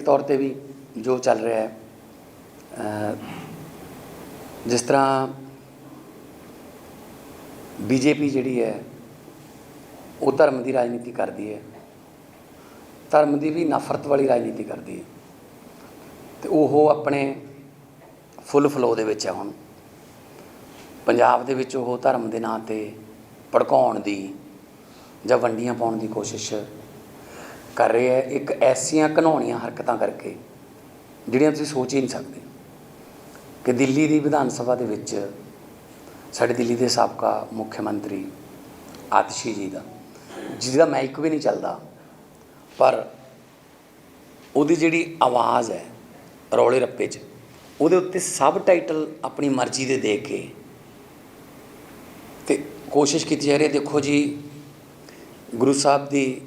ਤੌਰ ਤੇ ਵੀ ਜੋ ਚੱਲ ਰਿਹਾ ਹੈ ਅਹ, ਜਿਸ ਤਰ੍ਹਾਂ ਬੀਜੇਪੀ ਜਿਹੜੀ ਹੈ ਉਹ ਧਰਮ ਦੀ ਰਾਜਨੀਤੀ ਕਰਦੀ ਹੈ ਧਰਮ ਦੀ ਵੀ ਨਫ਼ਰਤ ਵਾਲੀ ਰਾਜਨੀਤੀ ਕਰਦੀ ਹੈ ਤੇ ਉਹ ਆਪਣੇ ਫੁੱਲ ਫਲੋ ਦੇ ਵਿੱਚ ਹੈ ਹੁਣ। ਪੰਜਾਬ ਦੇ ਵਿੱਚ ਉਹ ਧਰਮ ਦੇ ਨਾਂ ਤੇ ਭੜਕਾਉਣ ਦੀ ਜਾਂ ਵੰਡੀਆਂ ਪਾਉਣ ਦੀ ਕੋਸ਼ਿਸ਼ ਕਰ ਰਹੇ ਹੈ, ਇੱਕ ਐਸੀਆਂ ਘਨੌਣੀਆਂ ਹਰਕਤਾਂ ਕਰਕੇ, ਜਿਹੜੀਆਂ ਤੁਸੀਂ ਸੋਚ ਹੀ ਨਹੀਂ ਸਕਦੇ। ਕਿ ਦਿੱਲੀ ਦੀ ਵਿਧਾਨ ਸਭਾ ਦੇ ਵਿੱਚ ਸਾਡੇ ਦਿੱਲੀ ਦੇ ਸਾਬਕਾ ਮੁੱਖ ਮੰਤਰੀ ਆਤਸ਼ੀ ਜੀ ਦਾ, ਜਿਹਦਾ ਮਾਈਕ ਵੀ ਨਹੀਂ ਚੱਲਦਾ, ਪਰ ਉਹਦੀ ਜਿਹੜੀ ਆਵਾਜ਼ ਹੈ, ਰੌਲੇ ਰੱਪੇ 'ਚ, ਉਹਦੇ ਉੱਤੇ ਸਬ ਟਾਈਟਲ ਆਪਣੀ ਮਰਜ਼ੀ ਦੇ ਦੇ ਕੇ ਤੇ ਕੋਸ਼ਿਸ਼ ਕੀਤੀ ਜਾ ਰਹੀ ਹੈ, ਦੇਖੋ ਜੀ, ਗੁਰੂ ਸਾਹਿਬ ਦੀ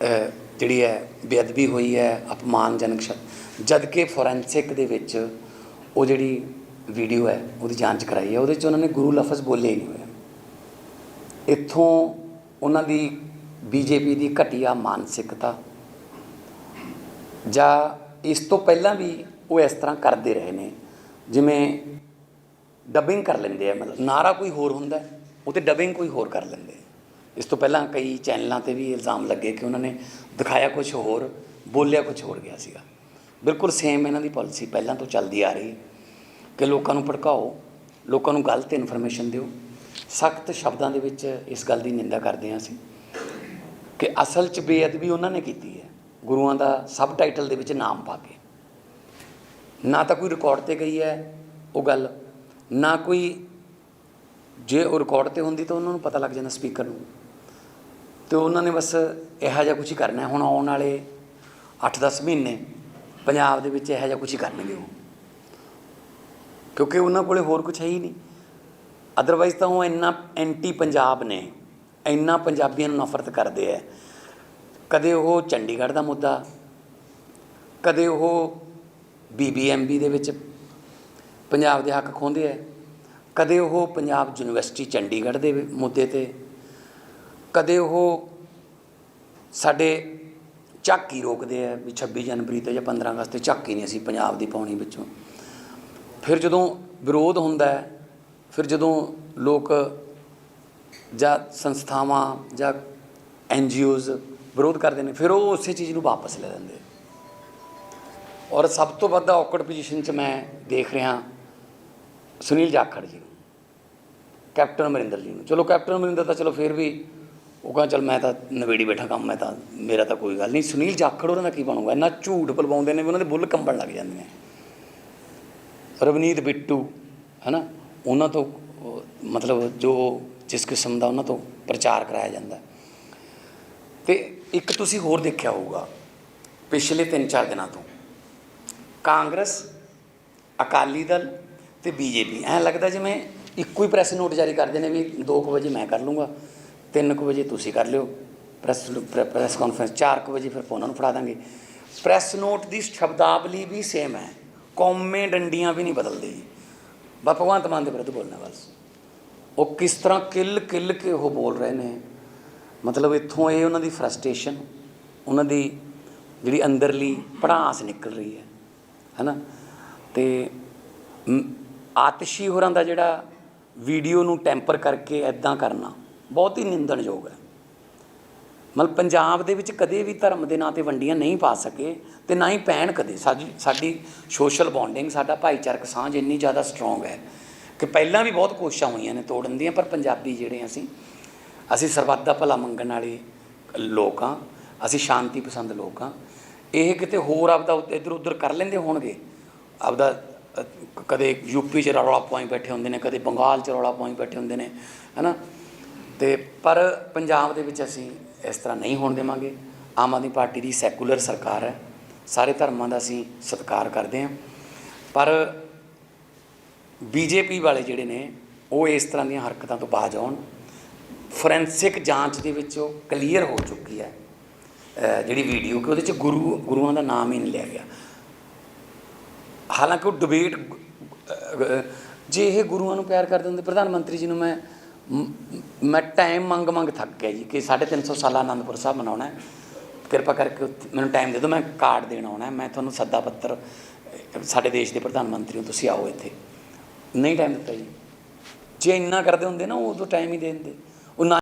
ਜਿਹੜੀ ਹੈ ਬੇਅਦਬੀ ਹੋਈ ਹੈ ਅਪਮਾਨਜਨਕ ਸ਼ਬਦ। ਜਦ ਕਿ ਫੋਰੈਂਸਿਕ ਦੇ ਵਿੱਚ ਉਹ ਜਿਹੜੀ ਵੀਡੀਓ ਹੈ ਉਹਦੀ ਜਾਂਚ ਕਰਾਈ ਹੈ ਉਹਦੇ 'ਚ ਉਹਨਾਂ ਨੇ ਗੁਰੂ ਲਫ਼ਜ਼ ਬੋਲੇ ਨਹੀਂ ਹੋਏ। ਇੱਥੋਂ ਉਹਨਾਂ ਦੀ ਬੀਜੇਪੀ ਦੀ ਘਟੀਆ ਮਾਨਸਿਕਤਾ ਜਾਂ ਇਸ ਤੋਂ ਪਹਿਲਾਂ ਵੀ ਉਹ ਇਸ ਤਰ੍ਹਾਂ ਕਰਦੇ ਰਹੇ ਨੇ ਜਿਵੇਂ ਡਬਿੰਗ ਕਰ ਲੈਂਦੇ ਆ ਮਤਲਬ ਨਾਰਾ ਕੋਈ ਹੋਰ ਹੁੰਦਾ ਹੈ, ਉਹ ਤੇ ਡਬਿੰਗ ਕੋਈ ਹੋਰ ਕਰ ਲੈਂਦੇ ਇਸ ਤੋਂ ਪਹਿਲਾਂ ਕਈ ਚੈਨਲਾਂ ਤੇ ਵੀ ਇਲਜ਼ਾਮ ਲੱਗੇ ਕਿ ਉਹਨਾਂ ਨੇ ਦਿਖਾਇਆ ਕੁਝ ਹੋਰ, ਬੋਲਿਆ ਕੁਝ ਹੋਰ ਗਿਆ ਸੀਗਾ। ਬਿਲਕੁਲ ਸੇਮ ਇਹਨਾਂ ਦੀ ਪਾਲਿਸੀ ਪਹਿਲਾਂ ਤੋਂ ਚੱਲਦੀ ਆ ਰਹੀ। ਕਿ ਲੋਕਾਂ ਨੂੰ ਭੜਕਾਓ, ਲੋਕਾਂ ਨੂੰ ਗਲਤ ਇਨਫੋਰਮੇਸ਼ਨ ਦਿਓ। ਸਖਤ ਸ਼ਬਦਾਂ ਦੇ ਵਿੱਚ ਇਸ ਗੱਲ ਦੀ ਨਿੰਦਾ ਕਰਦੇ ਹਾਂ ਅਸੀਂ ਕਿ ਅਸਲ 'ਚ ਬੇਅਦਬੀ ਉਹਨਾਂ ਨੇ ਕੀਤੀ ਹੈ। ਗੁਰੂਆਂ ਦਾ ਸਬ ਟਾਈਟਲ ਦੇ ਵਿੱਚ ਨਾਮ ਪਾ ਕੇ। ਨਾ ਤਾਂ ਕੋਈ ਰਿਕਾਰਡ ਤੇ ਗਈ ਹੈ ਉਹ ਗੱਲ, ਨਾ ਕੋਈ ਜੇ ਉਹ ਰਿਕਾਰਡ ਤੇ ਹੁੰਦੀ ਤਾਂ ਉਹਨਾਂ ਨੂੰ ਪਤਾ ਲੱਗ ਜਾਂਦਾ ਸਪੀਕਰ ਨੂੰ। ਤੇ ਉਹਨਾਂ ਨੇ ਬਸ ਇਹੋ ਜਿਹਾ ਕੁਝ ਹੀ ਕਰਨਾ ਹੁਣ ਆਉਣ ਵਾਲੇ 8-10 ਮਹੀਨੇ ਪੰਜਾਬ ਦੇ ਵਿੱਚ ਇਹੋ ਜਿਹਾ ਕੁਝ ਹੀ ਕਰਨਗੇ ਉਹ। ਕਿਉਂਕਿ ਉਹਨਾਂ ਕੋਲੇ ਹੋਰ ਕੁਝ ਹੈ ਹੀ ਨਹੀਂ। ਅਦਰਵਾਈਜ਼ ਤਾਂ ਉਹ ਇੰਨਾ ਐਂਟੀ ਪੰਜਾਬ ਨੇ, ਇੰਨਾ ਪੰਜਾਬੀਆਂ ਨੂੰ ਨਫ਼ਰਤ ਕਰਦੇ ਆ। ਕਦੇ ਉਹ ਚੰਡੀਗੜ੍ਹ ਦਾ ਮੁੱਦਾ, ਕਦੇ ਉਹ ਬੀਬੀਐਮਬੀ ਦੇ ਵਿੱਚ ਪੰਜਾਬ ਦੇ ਹੱਕ ਖੋਹਦੇ ਆ। ਕਦੇ ਉਹ ਪੰਜਾਬ ਯੂਨੀਵਰਸਿਟੀ ਚੰਡੀਗੜ੍ਹ ਦੇ ਮੁੱਦੇ ਤੇ ਕਦੇ ਉਹ ਸਾਡੇ ਝਾਕੀ ਰੋਕਦੇ ਆ ਵੀ 26 ਜਨਵਰੀ ਤੇ ਜਾਂ 15 ਅਗਸਤ ਤੇ ਝਾਕੀ ਨਹੀਂ ਅਸੀਂ ਪੰਜਾਬ ਦੀ ਪਾਉਣੀ ਵਿੱਚੋਂ। ਫਿਰ ਜਦੋਂ ਵਿਰੋਧ ਹੁੰਦਾ ਹੈ, ਫਿਰ ਜਦੋਂ ਲੋਕ ਜਾਂ ਸੰਸਥਾਵਾਂ ਜਾਂ ਐਨਜੀਓਜ਼ ਵਿਰੋਧ ਕਰਦੇ ਨੇ, ਫਿਰ ਉਹ ਉਸੇ ਚੀਜ਼ ਨੂੰ ਵਾਪਸ ਲੈ ਲੈਂਦੇ ਔਰ ਸਭ ਤੋਂ ਵੱਧ ਔਕੜ ਪੋਜੀਸ਼ਨ 'ਚ ਮੈਂ ਦੇਖ ਰਿਹਾ ਸੁਨੀਲ ਜਾਖੜ ਜੀ ਨੂੰ, ਕੈਪਟਨ ਅਮਰਿੰਦਰ ਜੀ ਨੂੰ। ਚਲੋ ਕੈਪਟਨ ਅਮਰਿੰਦਰ ਤਾਂ ਚਲੋ ਫਿਰ ਵੀ ਉਹ ਕਹਿੰਦਾ, ਚਲ ਮੈਂ ਤਾਂ ਨਵੇੜੀ ਬੈਠਾ ਕੰਮ, ਮੈਂ ਤਾਂ, ਮੇਰਾ ਤਾਂ ਕੋਈ ਗੱਲ ਨਹੀਂ। ਸੁਨੀਲ ਜਾਖੜ ਉਹਨਾਂ ਦਾ ਕੀ ਬਣੂਗਾ? ਇੰਨਾ ਝੂਠ ਪਲਵਾਉਂਦੇ ਨੇ ਵੀ ਉਹਨਾਂ ਦੇ ਬੁੱਲ ਕੰਬਣ ਲੱਗ ਜਾਂਦੇ ਨੇ। ਰਵਨੀਤ ਬਿੱਟੂ, ਹੈਨਾ? ਉਹਨਾਂ ਤੋਂ, ਮਤਲਬ ਜੋ ਜਿਸ ਕਿਸਮ ਦਾ ਉਹਨਾਂ ਤੋਂ ਪ੍ਰਚਾਰ ਕਰਾਇਆ ਜਾਂਦਾ। ਹੈ। ਤੇ ਇੱਕ ਤੁਸੀਂ ਹੋਰ ਦੇਖਿਆ ਹੋਊਗਾ, ਪਿਛਲੇ 3-4 ਦਿਨਾਂ ਤੋਂ। ਕਾਂਗਰਸ, ਅਕਾਲੀ ਦਲ ਤੇ ਬੀਜੇਪੀ। ਐਂ ਲੱਗਦਾ ਜਿਵੇਂ ਇੱਕੋ ਹੀ ਪ੍ਰੈਸ ਨੋਟ ਜਾਰੀ ਕਰਦੇ ਨੇ ਵੀ 2 ਵਜੇ ਮੈਂ ਕਰ ਲੂੰਗਾ। 3 ਵਜੇ ਤੁਸੀਂ ਕਰ ਲਿਓ। ਪ੍ਰੈਸ ਪ੍ਰੈਸ ਕਾਨਫਰੰਸ 4 ਵਜੇ ਫਿਰ ਉਹਨਾਂ ਨੂੰ ਫੜਾ ਦਾਂਗੇ। ਪ੍ਰੈਸ ਨੋਟ ਦੀ ਸ਼ਬਦਾਵਲੀ ਵੀ ਸੇਮ ਹੈ। ਕੌਮੇ ਡੰਡੀਆਂ ਵੀ ਨਹੀਂ ਬਦਲਦੇ ਜੀ। ਬਸ ਭਗਵੰਤ ਮਾਨ ਦੇ ਵਿਰੁੱਧ ਬੋਲਣਾ ਬਸ। ਉਹ ਕਿਸ ਤਰ੍ਹਾਂ ਕਿੱਲ ਕਿੱਲ ਕੇ ਉਹ ਬੋਲ ਰਹੇ ਨੇ। ਮਤਲਬ ਇੱਥੋਂ ਇਹ ਉਹਨਾਂ ਦੀ ਫਰਸਟ੍ਰੇਸ਼ਨ ਉਹਨਾਂ ਦੀ ਜਿਹੜੀ ਅੰਦਰਲੀ ਪੜਾਸ ਨਿਕਲ ਰਹੀ ਹੈ। ਹੈਨਾ? ਤੇ ਮ, ਆਤਸ਼ੀ ਹੋਰਾਂ ਦਾ ਜਿਹੜਾ ਵੀਡੀਓ ਨੂੰ ਟੈਂਪਰ ਕਰਕੇ ਐਦਾਂ ਕਰਨਾ। ਬਹੁਤ ਹੀ ਨਿੰਦਣਯੋਗ ਹੈ। ਮਤਲਬ ਪੰਜਾਬ ਦੇ ਵਿੱਚ ਕਦੇ ਵੀ ਧਰਮ ਦੇ ਨਾਂ ਤੇ ਵੰਡੀਆਂ ਨਹੀਂ ਪਾ ਸਕੇ ਤੇ ਨਾ ਹੀ ਪੈਣ ਕਦੇ। ਸਾਡੀ ਸਾਡੀ ਸੋਸ਼ਲ ਬੌਂਡਿੰਗ ਸਾਡਾ ਭਾਈਚਾਰਕ ਸਾਂਝ ਇੰਨੀ ਜ਼ਿਆਦਾ ਸਟਰੋਂਗ ਹੈ ਕਿ ਪਹਿਲਾਂ ਵੀ ਬਹੁਤ ਕੋਸ਼ਿਸ਼ਾਂ ਹੋਈਆਂ ਨੇ ਤੋੜਨ ਦੀਆਂ ਪਰ ਪੰਜਾਬੀ ਜਿਹੜੇ ਅਸੀਂ ਅਸੀਂ ਸਰਬੱਤ ਦਾ ਭਲਾ ਮੰਗਣ ਵਾਲੇ ਲੋਕ ਹਾਂ ਅਸੀਂ ਸ਼ਾਂਤੀ ਪਸੰਦ ਲੋਕ ਹਾਂ। ਇਹ ਕਿਤੇ ਹੋਰ ਆਪਦਾ ਇੱਧਰ ਉੱਧਰ ਕਰ ਲੈਂਦੇ ਹੋਣਗੇ। ਆਪਦਾ ਅ, ਕਦੇ ਯੂਪੀ 'ਚ ਰੌਲਾ ਪਾਈ ਬੈਠੇ ਹੁੰਦੇ ਨੇ ਕਦੇ ਬੰਗਾਲ 'ਚ ਰੌਲਾ ਪਾਈ ਬੈਠੇ ਹੁੰਦੇ ਨੇ ਹੈਨਾ? ਤੇ ਪਰ ਪੰਜਾਬ ਦੇ ਵਿੱਚ ਅਸੀਂ ਇਸ ਤਰ੍ਹਾਂ ਨਹੀਂ ਹੋਣ ਦੇਵਾਂਗੇ। ਆਮ ਆਦਮੀ ਪਾਰਟੀ ਦੀ ਸੈਕੂਲਰ ਸਰਕਾਰ ਹੈ। ਸਾਰੇ ਧਰਮਾਂ ਦਾ ਅਸੀਂ ਸਤਿਕਾਰ ਕਰਦੇ ਹਾਂ। ਪਰ ਬੀਜੇਪੀ ਵਾਲੇ ਜਿਹੜੇ ਨੇ, ਉਹ ਇਸ ਤਰ੍ਹਾਂ ਦੀਆਂ ਹਰਕਤਾਂ ਤੋਂ ਬਾਜ ਆਉਣ। ਫੋਰੈਂਸਿਕ ਜਾਂਚ ਦੇ ਵਿੱਚ ਉਹ ਕਲੀਅਰ ਹੋ ਚੁੱਕੀ ਹੈ। ਜਿਹੜੀ ਵੀਡੀਓ ਕਿ ਉਹਦੇ ਚ ਗੁਰੂ, ਗੁਰੂਆਂ ਦਾ ਨਾਮ ਹੀ ਨਹੀਂ ਲਿਆ ਗਿਆ। ਹਾਲਾਂਕਿ ਉਹ ਡਿਬੇਟ ਜੇ ਇਹ ਗੁਰੂਆਂ ਨੂੰ ਪਿਆਰ ਕਰਦੇ ਹੁੰਦੇ, ਪ੍ਰਧਾਨ ਮੰਤਰੀ ਜੀ ਨੂੰ ਮੈਂ ਮੈਂ ਟਾਈਮ ਮੰਗ ਮੰਗ ਥੱਕ ਗਿਆ ਜੀ ਕਿ 350 ਸਾਲਾ ਆਨੰਦਪੁਰ ਸਾਹਿਬ ਮਨਾਉਣਾ ਹੈ। ਕਿਰਪਾ ਕਰਕੇ ਮੈਨੂੰ ਟਾਈਮ ਦੇ ਦਿਓ ਮੈਂ ਕਾਰਡ ਦੇਣ ਆਉਣਾ ਹੈ, ਮੈਂ ਤੁਹਾਨੂੰ ਸੱਦਾ ਪੱਤਰ ਸਾਡੇ ਦੇਸ਼ ਦੇ ਪ੍ਰਧਾਨ ਮੰਤਰੀ ਹੋ ਤੁਸੀਂ ਆਓ ਇੱਥੇ। ਨਹੀਂ ਟਾਈਮ ਦਿੱਤਾ ਜੀ। ਜੇ ਇੰਨਾ ਕਰਦੇ ਹੁੰਦੇ ਨਾ ਉਦੋਂ ਟਾਈਮ ਹੀ ਦੇ ਦਿੰਦੇ। ਉਹ ਨਾ